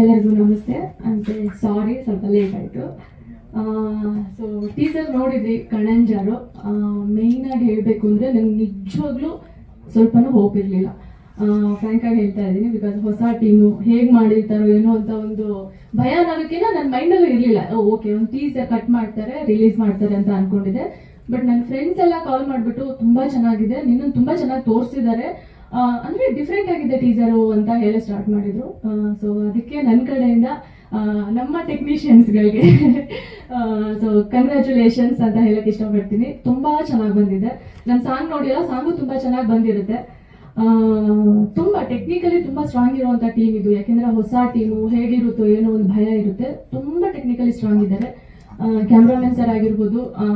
ಎಲ್ಲರಿಗೂ ನಮಸ್ತೆ. ಅಂತೆ ಸಾರಿ ಸ್ವಲ್ಪ ಲೇಟ್ ಆಯಿತು. ಸೊ ಟೀಸರ್ ನೋಡಿದ್ರಿ ಕಣಂಜಾರು. ಮೇಯ್ನಾಗಿ ಹೇಳಬೇಕು ಅಂದರೆ ನಂಗೆ ನಿಜವಾಗ್ಲೂ ಸ್ವಲ್ಪನೂ ಹೋಪ್ ಇರಲಿಲ್ಲ. ಫ್ರ್ಯಾಂಕಾಗಿ ಹೇಳ್ತಾ ಇದ್ದೀನಿ ಬಿಕಾಸ್ ಹೊಸ ಟೀಮು ಹೇಗೆ ಮಾಡಿರ್ತಾರೋ ಏನೋ ಅಂತ ಒಂದು ಭಯ ಅನ್ನೋದಕ್ಕಿಂತ ನನ್ನ ಮೈಂಡಲ್ಲೂ ಇರಲಿಲ್ಲ. ಓಕೆ ಒಂದು ಟೀಸರ್ ಕಟ್ ಮಾಡ್ತಾರೆ ರಿಲೀಸ್ ಮಾಡ್ತಾರೆ ಅಂತ ಅಂದ್ಕೊಂಡಿದ್ದೆ ಬಟ್ ನನ್ನ ಫ್ರೆಂಡ್ಸ್ ಎಲ್ಲ ಕಾಲ್ ಮಾಡಿಬಿಟ್ಟು ತುಂಬ ಚೆನ್ನಾಗಿದೆ. ನಿನ್ನನ್ನು ತುಂಬ ಚೆನ್ನಾಗಿ ತೋರಿಸಿದ್ದಾರೆ. ಅಂದರೆ ಡಿಫ್ರೆಂಟ್ ಆಗಿದೆ ಟೀಸರು ಅಂತ ಹೇಳಿ ಸ್ಟಾರ್ಟ್ ಮಾಡಿದ್ರು. ಸೊ ಅದಕ್ಕೆ ನನ್ನ ಕಡೆಯಿಂದ ನಮ್ಮ ಟೆಕ್ನಿಷಿಯನ್ಸ್ಗಳಿಗೆ ಸೊ ಕಂಗ್ರ್ಯಾಚುಲೇಷನ್ಸ್ ಅಂತ ಹೇಳಕ್ಕೆ ಇಷ್ಟಪಡ್ತೀನಿ. ತುಂಬ ಚೆನ್ನಾಗಿ ಬಂದಿದೆ. ನನ್ನ ಸಾಂಗ್ ನೋಡಿಲ್ಲ ಸಾಂಗು ತುಂಬ ಚೆನ್ನಾಗಿ ಬಂದಿರುತ್ತೆ. ತುಂಬ ಟೆಕ್ನಿಕಲಿ ತುಂಬ ಸ್ಟ್ರಾಂಗ್ ಇರುವಂತ ಟೀಮ್ ಇದು. ಯಾಕೆಂದರೆ ಹೊಸ ಟೀಮು ಹೇಗಿರುತ್ತೋ ಏನೋ ಒಂದು ಭಯ ಇರುತ್ತೆ. ತುಂಬ ಟೆಕ್ನಿಕಲಿ ಸ್ಟ್ರಾಂಗ್ ಇದ್ದಾರೆ. ಕ್ಯಾಮ್ರಾಮನ್ ಸರ್ ಆಗಿರ್ಬೋದು ಆ,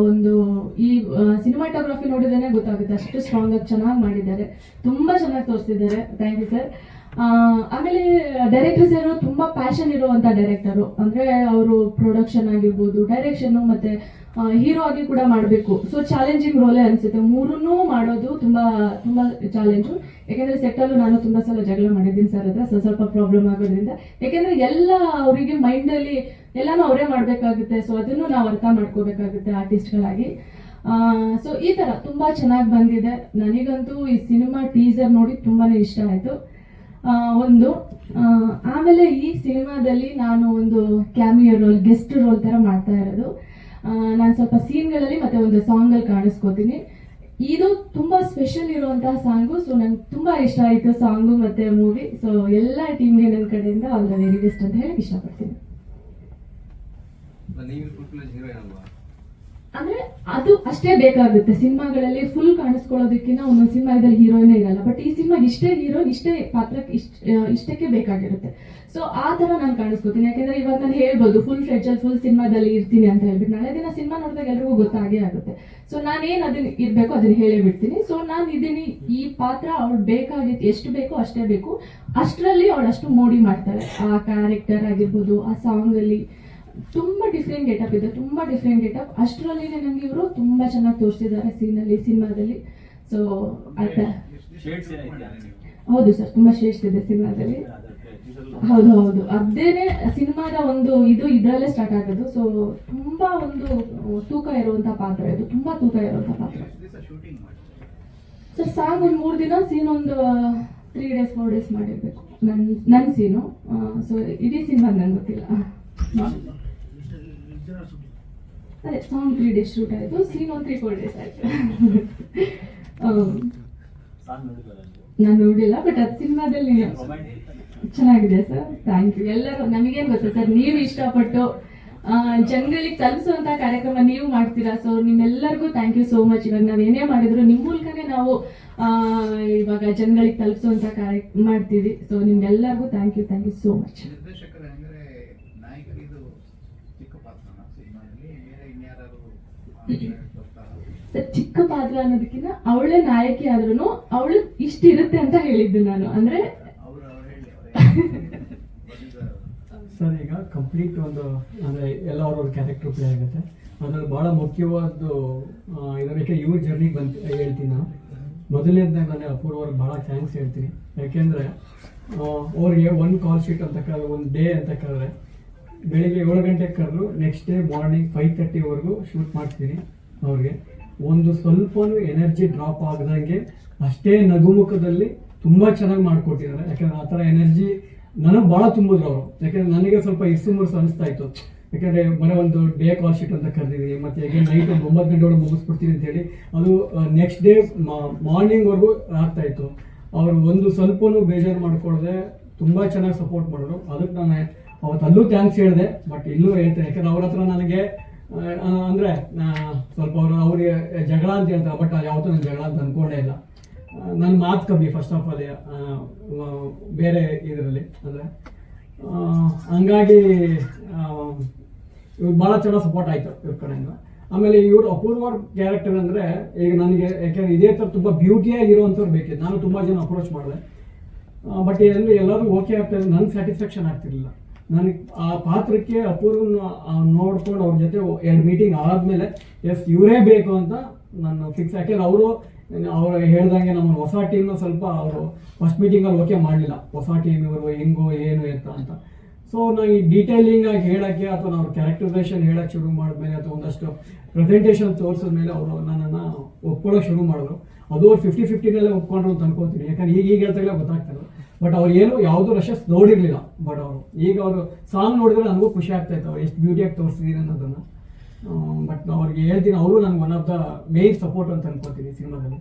ಒಂದು ಈ ಸಿನಿಮಾಟೋಗ್ರಫಿ ನೋಡಿದ್ರೆ ಗೊತ್ತಾಗುತ್ತೆ. ಅಷ್ಟು ಸ್ಟ್ರಾಂಗ್ ಆಗಿ ಚೆನ್ನಾಗಿ ಮಾಡಿದ್ದಾರೆ. ತುಂಬ ಚೆನ್ನಾಗಿ ತೋರಿಸಿದ್ದಾರೆ. ಥ್ಯಾಂಕ್ ಯು ಸರ್ ಆಮೇಲೆ ಡೈರೆಕ್ಟರ್ ಸರ್ ತುಂಬಾ ಪ್ಯಾಷನ್ ಇರುವಂತ ಡೈರೆಕ್ಟರು ಅಂದ್ರೆ ಅವರು ಪ್ರೊಡಕ್ಷನ್ ಆಗಿರ್ಬೋದು ಡೈರೆಕ್ಷನ್ ಮತ್ತೆ ಹೀರೋ ಆಗಿ ಕೂಡ ಮಾಡಬೇಕು. ಸೊ ಚಾಲೆಂಜಿಂಗ್ ರೋಲೇ ಅನ್ಸುತ್ತೆ. ಮೂರನ್ನೂ ಮಾಡೋದು ತುಂಬಾ ತುಂಬಾ ಚಾಲೆಂಜು ಯಾಕೆಂದರೆ ಸೆಟ್ಟಲ್ಲೂ ನಾನು ತುಂಬಾ ಸಲ ಜಗಳ ಮಾಡಿದ್ದೀನಿ ಸರ್ ಹತ್ರ ಸ್ವಲ್ಪ ಸ್ವಲ್ಪ ಪ್ರಾಬ್ಲಮ್ ಆಗೋದ್ರಿಂದ. ಯಾಕೆಂದರೆ ಎಲ್ಲ ಅವರಿಗೆ ಮೈಂಡಲ್ಲಿ ಎಲ್ಲಾನು ಅವರೇ ಮಾಡಬೇಕಾಗುತ್ತೆ. ಸೊ ಅದನ್ನು ನಾವು ಅರ್ಥ ಮಾಡ್ಕೋಬೇಕಾಗುತ್ತೆ ಆರ್ಟಿಸ್ಟ್ಗಳಾಗಿ ಸೊ ಈ ಥರ ತುಂಬ ಚೆನ್ನಾಗಿ ಬಂದಿದೆ. ನನಗಂತೂ ಈ ಸಿನಿಮಾ ಟೀಸರ್ ನೋಡಿ ತುಂಬಾ ಇಷ್ಟ ಆಯಿತು. ಒಂದು ಆಮೇಲೆ ಈ ಸಿನಿಮಾದಲ್ಲಿ ನಾನು ಒಂದು ಕ್ಯಾಮಿಯೋ ರೋಲ್ ಗೆಸ್ಟ್ ರೋಲ್ ಥರ ಮಾಡ್ತಾ ಇರೋದು. ನಾನು ಸ್ವಲ್ಪ ಸೀನ್ಗಳಲ್ಲಿ ಮತ್ತೆ ಒಂದು ಸಾಂಗಲ್ಲಿ ಕಾಣಿಸ್ಕೋತೀನಿ. ಇದು ತುಂಬಾ ಸ್ಪೆಷಲ್ ಇರುವಂತಹ ಸಾಂಗು ಸೊ ನಂಗೆ ತುಂಬಾ ಇಷ್ಟ ಆಯಿತು ಸಾಂಗು ಮತ್ತೆ ಮೂವಿ ಸೊ ಎಲ್ಲ ಟೀಮ್ಗೆ ನನ್ನ ಕಡೆಯಿಂದ ಆಲ್ ದ ವೆರಿ ಬೆಸ್ಟ್ ಅಂತ ಹೇಳಿ ಇಷ್ಟಪಡ್ತೀನಿ. ಅಂದ್ರೆ ಅದು ಅಷ್ಟೇ ಬೇಕಾಗುತ್ತೆ. ಸಿನಿಮಾಗಳಲ್ಲಿ ಫುಲ್ ಕಾಣಿಸ್ಕೊಳ್ಳೋದಕ್ಕಿಂತ ಒಂದೊಂದು ಸಿನಿಮಾದಲ್ಲಿ ಹೀರೋಯಿನ್ ಇರಲ್ಲ. ಬಟ್ ಈ ಸಿನಿಮಾ ಇಷ್ಟೇ ಹೀರೋ, ಇಷ್ಟೇ ಪಾತ್ರಕ್ಕೆ ಇಷ್ಟ ಇಷ್ಟಕ್ಕೆ ಬೇಕಾಗಿರುತ್ತೆ. ಸೊ ಆ ತರ ನಾನು ಕಾಣಿಸ್ಕೋತೀನಿ. ಯಾಕೆಂದ್ರೆ ಇವಾಗ ನಾನು ಹೇಳ್ಬೋದು ಫುಲ್ ಫ್ರೆಡ್ಜಲ್ಲಿ ಫುಲ್ ಸಿನಿಮಾದಲ್ಲಿ ಇರ್ತೀನಿ ಅಂತ ಹೇಳ್ಬಿಟ್ಟು. ನಾಳೆ ದಿನ ಸಿನಿಮಾ ನೋಡಿದಾಗ ಎಲ್ರಿಗೂ ಗೊತ್ತಾಗೇ ಆಗುತ್ತೆ. ಸೊ ನಾನೇನು ಅದನ್ನ ಇರಬೇಕು ಅದನ್ನ ಹೇಳೇ ಬಿಡ್ತೀನಿ. ಸೊ ನಾನು ಇದ್ದೀನಿ ಈ ಪಾತ್ರ ಅವಳು ಬೇಕಾಗಿತ್ತು ಎಷ್ಟು ಬೇಕೋ ಅಷ್ಟೇ ಬೇಕು. ಅಷ್ಟರಲ್ಲಿ ಅವಳು ಮೋಡಿ ಮಾಡ್ತಾಳೆ. ಆ ಕ್ಯಾರೆಕ್ಟರ್ ಆಗಿರ್ಬೋದು, ಆ ಸಾಂಗಲ್ಲಿ ತುಂಬಾ ಡಿಫ್ರೆಂಟ್ ಗೆಟಪ್ ಇದೆ ತುಂಬಾ ಡಿಫ್ರೆಂಟ್ ಗೆಟಪ್ ಅಷ್ಟರಲ್ಲಿ ನನಗೆ ಇವರು ತುಂಬಾ ಚೆನ್ನಾಗಿ ತೋರಿಸಿದ್ದಾರೆ ಸೀನಲ್ಲಿ ಸಿನಿಮಾದಲ್ಲಿ. ಸೊ ಆಯ್ತಾ ಹೌದು ಸರ್ ತುಂಬಾ ಶ್ರೇಷ್ಠ ಇದೆ ಸಿನಿಮಾದಲ್ಲಿ. ಹೌದು ಹೌದು. ಅದೇನೆ ಸಿನಿಮಾದ ಒಂದು ಇದು ಇದರಲ್ಲೇ ಸ್ಟಾರ್ಟ್ ಆಗೋದು. ಸೊ ತುಂಬಾ ಒಂದು ತೂಕ ಇರುವಂತ ಪಾತ್ರ ಇದು ತುಂಬಾ ತೂಕ ಇರುವಂತ ಪಾತ್ರ. ಸರ್ ಸಾಂಗ್ ಒಂದು ಮೂರು ದಿನ ಸೀನ್ ಒಂದು ತ್ರೀ ಡೇಸ್ ಫೋರ್ ಡೇಸ್ ಮಾಡಿರ್ಬೇಕು. ನನ್ನ ನನ್ನ ಸೀನು ಸೊ ಇಡೀ ಸಿನಿಮಾ ನಂಗೆ ಗೊತ್ತಿಲ್ಲ. ಅದೇ ಸಾಂಗ್ ತ್ರೀ ಡೇಸ್ ಶೂಟ್ ಆಯಿತು. ಸೀನ್ ಒಂದು ತ್ರೀ ಫೋರ್ ಡೇಸ್ ಆಯಿತು. ನಾನು ನೋಡಿಲ್ಲ ಬಟ್ ಅದು ಸಿನಿಮಾದಲ್ಲಿ ಚೆನ್ನಾಗಿದೆ ಸರ್ ಥ್ಯಾಂಕ್ ಯು ಎಲ್ಲರೂ, ನಮಗೇನು ಗೊತ್ತಾ ಸರ್ ನೀವು ಇಷ್ಟಪಟ್ಟು ಜನಗಳಿಗೆ ತಲುಪಿಸುವಂತಹ ಕಾರ್ಯಕ್ರಮ ನೀವು ಮಾಡ್ತೀರಾ? ಸೊ ನಿಮ್ಮೆಲ್ಲರಿಗೂ ಥ್ಯಾಂಕ್ ಯು ಸೋ ಮಚ್ ಇವಾಗ ನಾವು ಏನೇ ಮಾಡಿದ್ರು ನಿಮ್ಮ ಮೂಲಕನೇ ನಾವು ಇವಾಗ ಜನಗಳಿಗೆ ತಲುಪಿಸುವಂತ ಕಾರ್ಯ ಮಾಡ್ತೀವಿ. ಸೊ ನಿಮ್ಗೆಲ್ಲರಿಗೂ thank you thank you so much ನಿರ್ದೇಶಕರ ಹೆಂಗರೆ ನಾಯಕರಿದು ಚಿಕ್ಕ ಪಾತ್ರನ ಸಿನಿಮಾದಲ್ಲಿ ಬೇರೆ ಇನ್ಯಾರು ಬರ್ತಾರ ಸರ್ ಚಿಕ್ಕ ಪಾತ್ರ ಅನ್ನೋದಕ್ಕಿಂತ ಅವಳೇ ನಾಯಕಿ ಆದ್ರೂ ಅವಳು ಇಷ್ಟಿರುತ್ತೆ ಅಂತ ಹೇಳಿದ್ದು ನಾನು, ಅಂದ್ರೆ ಸರ್, ಈಗ ಕಂಪ್ಲೀಟ್ ಒಂದು, ಅಂದರೆ ಎಲ್ಲ ಅವ್ರವ್ರ ಕ್ಯಾರೆಕ್ಟರ್ ಪ್ಲೇ ಆಗುತ್ತೆ ಅದ್ರಲ್ಲಿ ಭಾಳ ಮುಖ್ಯವಾದ ಇದಕ್ಕೆ ಇವ್ರ ಜರ್ನಿಗೆ ಬಂತ, ಹೇಳ್ತೀನಿ ನಾನು. ಮೊದಲನೇದಾಗ ನಾನು ಅಪೂರ್ವರ್ಗೆ ಭಾಳ ಥ್ಯಾಂಕ್ಸ್ ಹೇಳ್ತೀನಿ. ಯಾಕೆಂದರೆ ಅವ್ರಿಗೆ ಒಂದು ಕಾಲ್ ಶೀಟ್ ಅಂತ ಕರೆದ್ರೆ ಒಂದು ಡೇ ಅಂತ ಕರೆದ್ರೆ ಬೆಳಿಗ್ಗೆ ಏಳು ಗಂಟೆಗೆ ಕರೆದು ನೆಕ್ಸ್ಟ್ ಡೇ ಮಾರ್ನಿಂಗ್ ಫೈವ್ ತರ್ಟಿವರೆಗೂ ಶೂಟ್ ಮಾಡ್ತೀನಿ ಅವ್ರಿಗೆ. ಒಂದು ಸ್ವಲ್ಪನೂ ಎನರ್ಜಿ ಡ್ರಾಪ್ ಆಗದಂಗೆ ಅಷ್ಟೇ ನಗುಮುಖದಲ್ಲಿ ತುಂಬ ಚೆನ್ನಾಗಿ ಮಾಡಿಕೊಟ್ಟಿದ್ದಾರೆ. ಯಾಕಂದ್ರೆ ಆ ಥರ ಎನರ್ಜಿ ನನಗೆ ಭಾಳ ತುಂಬಿದ್ರು ಅವರು. ಯಾಕಂದ್ರೆ ನನಗೆ ಸ್ವಲ್ಪ ಇಸ್ಸು ಮುರ್ಸು ಅನಿಸ್ತಾ ಇತ್ತು. ಯಾಕಂದ್ರೆ ಮನೆ ಒಂದು ಡೇ ಕಾಲ್ ಶೀಟ್ ಅಂತ ಕರೆದಿದ್ದೀವಿ ಮತ್ತೆ ಹೇಗೆ ನೈಟ್ ಒಂದು ಒಂಬತ್ತು ಗಂಟೆ ಒಳಗೆ ಮುಗಿಸ್ಬಿಡ್ತೀನಿ ಅಂತ ಹೇಳಿ ಅದು ನೆಕ್ಸ್ಟ್ ಡೇ ಮಾರ್ನಿಂಗ್ವರೆಗೂ ಆಗ್ತಾಯಿತ್ತು ಅವರು ಒಂದು ಸ್ವಲ್ಪನೂ ಬೇಜಾರು ಮಾಡಿಕೊಳ್ಳದೆ ತುಂಬ ಚೆನ್ನಾಗಿ ಸಪೋರ್ಟ್ ಮಾಡಿದ್ರು. ಅದಕ್ಕೆ ನಾನು ಅವತ್ತು ಅಲ್ಲೂ ಥ್ಯಾಂಕ್ಸ್ ಹೇಳಿದೆ ಬಟ್ ಇಲ್ಲೂ ಹೇಳ್ತೇನೆ. ಯಾಕಂದ್ರೆ ಅವ್ರ ಹತ್ರ ನನಗೆ ಅಂದರೆ ಅಂದ್ರೆ ಸ್ವಲ್ಪ ಅವರು ಅವ್ರಿಗೆ ಜಗಳ ಅಂತ ಹೇಳ್ತಾರೆ ಬಟ್ ಯಾವತ್ತೂ ನಾನು ಜಗಳ ಅಂತ ಅನ್ಕೊಂಡೇ ಇಲ್ಲ. ನನ್ನ ಮಾತು ಕಮ್ಮಿ ಫಸ್ಟ್ ಆಫ್ ಆಲ್ ಬೇರೆ ಇದರಲ್ಲಿ, ಅಂದರೆ ಹಂಗಾಗಿ ಇವ್ರು ಭಾಳ ಚೆನ್ನಾಗಿ ಸಪೋರ್ಟ್ ಆಯಿತು ಇವ್ರ ಕಡೆಯಿಂದ. ಆಮೇಲೆ ಇವ್ರು ಅಪೂರ್ವ ಕ್ಯಾರೆಕ್ಟರ್ ಅಂದರೆ, ಈಗ ನನಗೆ, ಯಾಕೆಂದ್ರೆ ಇದೇ ಥರ ತುಂಬ ಬ್ಯೂಟಿಯಾಗಿರುವಂಥವ್ರು ಬೇಕಿತ್ತು. ನಾನು ತುಂಬ ಜನ ಅಪ್ರೋಚ್ ಮಾಡಿದೆ. ಬಟ್ ಏನು ಎಲ್ಲರೂ ಓಕೆ ಆಗ್ತಾ ನನ್ನ ಸ್ಯಾಟಿಸ್ಫ್ಯಾಕ್ಷನ್ ಆಗ್ತಿರ್ಲಿಲ್ಲ. ನನಗೆ ಆ ಪಾತ್ರಕ್ಕೆ ಅಪೂರ್ವ ನೋಡ್ಕೊಂಡು ಅವ್ರ ಜೊತೆ ಎರಡು ಮೀಟಿಂಗ್ ಆದಮೇಲೆ, ಎಸ್, ಇವರೇ ಬೇಕು ಅಂತ ನಾನು ಫಿಕ್ಸ್ ಯಾಕೆಂದ್ರೆ ಅವರು, ಅವ್ರು ಹೇಳ್ದಂಗೆ ನಮ್ಮ ಹೊಸ ಟೀಮ್ನ ಸ್ವಲ್ಪ ಅವರು ಫಸ್ಟ್ ಮೀಟಿಂಗಲ್ಲಿ ಓಕೆ ಮಾಡಲಿಲ್ಲ. ಹೊಸ ಟೀಮ್ ಇವರು, ಹೆಂಗೋ, ಏನು ಎತ್ತ ಅಂತ. ಸೊ ನಾ ಈ ಡೀಟೇಲಿಂಗ್ ಆಗಿ ಹೇಳೋಕ್ಕೆ ಅಥವಾ ನಾವು ಕ್ಯಾರೆಕ್ಟರೈಸೇಷನ್ ಹೇಳಕ್ಕೆ ಶುರು ಮಾಡಿದ್ಮೇಲೆ ಅಥವಾ ಒಂದಷ್ಟು ಪ್ರೆಸೆಂಟೇಷನ್ ತೋರಿಸಿದ ಮೇಲೆ ಅವರು ನನ್ನನ್ನು ಒಪ್ಕೊಳ್ಳೋಕೆ ಶುರು ಮಾಡಿದ್ರು. ಅದು ಅವ್ರು ಫಿಫ್ಟಿ ಫಿಫ್ಟಿನಲ್ಲೇ ಒಪ್ಕೊಂಡ್ರು ಅಂತ ಅನ್ಕೋತೀನಿ. ಯಾಕಂದ್ರೆ ಈಗ ಈಗ ಹೇಳ್ತಾಗಲೇ ಗೊತ್ತಾಗ್ತದೆ. ಬಟ್ ಅವ್ರು ಏನು ಯಾವುದೂ ರಶಸ್ ನೋಡಿರಲಿಲ್ಲ. ಬಟ್ ಅವರು ಈಗ ಅವರು ಸಾಂಗ್ ನೋಡಿದ್ರೆ ನನಗೂ ಖುಷಿ ಆಗ್ತಾ ಇತ್ತು. ಅವ್ರು ಎಷ್ಟು ಬ್ಯೂಟಿಯಾಗಿ ತೋರಿಸಿದೀನಿ ಅನ್ನೋದನ್ನು. ಬಟ್ ಅವ್ರಿಗೆ ಹೇಳ್ತೀನಿ, ಅವರು ನನಗೆ one of the main support ಅಂತ ಅನ್ಕೋತೀನಿ ಸಿನಿಮಾದಲ್ಲಿ.